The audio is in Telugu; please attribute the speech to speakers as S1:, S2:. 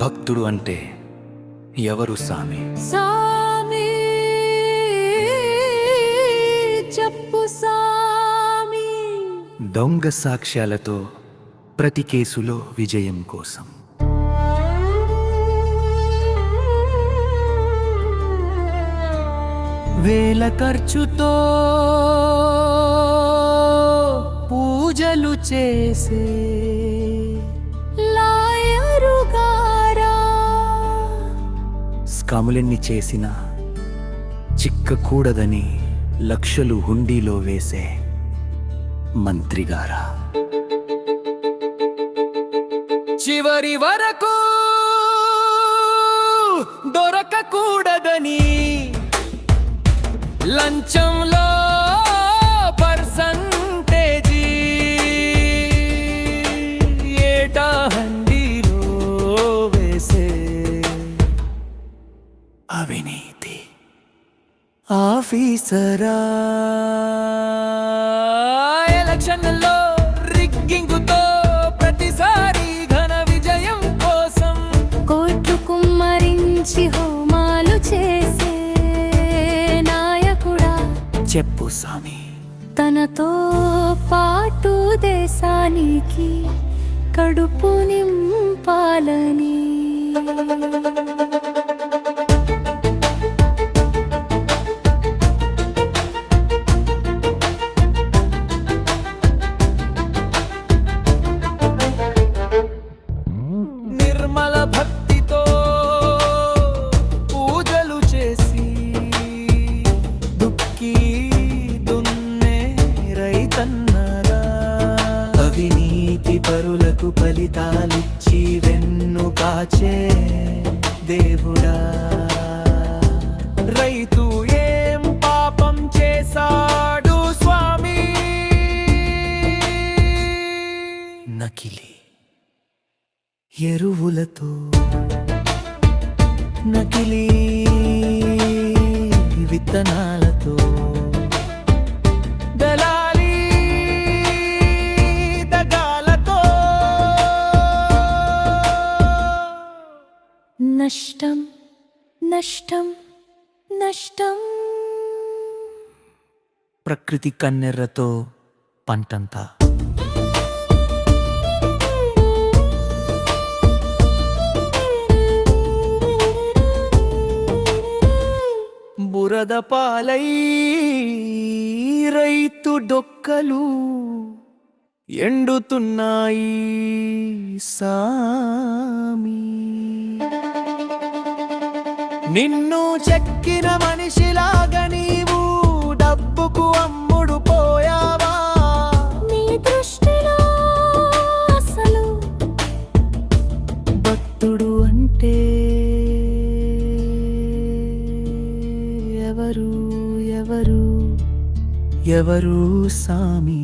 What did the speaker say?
S1: భక్తుడు అంటే ఎవరు సామి?
S2: సామి చెప్పు సామి.
S1: దొంగ సాక్ష్యాలతో ప్రతి కేసులో విజయం కోసం. వేల ఖర్చుతో పూజలు చేసే కములిని చేసినా చిక్కకూడదని లక్షలు హుండీలో వేసే మంత్రిగారా. చివరి వరకు దొరకకూడదని లంచంలో అవినీతి. ఆఫీసరా. ఎలక్షన్లలో రిగ్గింగుతో ప్రతిసారి ఘన విజయం కోసం
S2: కోట్లు కుమ్మరించి హోమాలు చేసే నాయకుడా.
S1: చెప్పు స్వామి.
S2: తనతో పాటు దేశానికి కడుపు నింపాలని
S1: పరులకు ఫలితాలిచ్చి వెన్ను కాచే దేవుడా. రైతు ఏం పాపం చేశాడు స్వామి? నకిలీ. ఎరువులతో నకిలీ విత్తనాలతో
S2: నష్టం నష్టం నష్టం.
S1: ప్రకృతి కన్నెర్రతో పంటంతా. బురద పాలై రైతు డొక్కలు ఎండుతున్నాయి సామీ. నిన్ను చెక్కిన మనిషిలాగా నీవు డబ్బుకు అమ్ముడు పోయావా?
S2: నీ దృష్టిలో అసలు
S1: భక్తుడు అంటే ఎవరు? ఎవరు? ఎవరు సామి?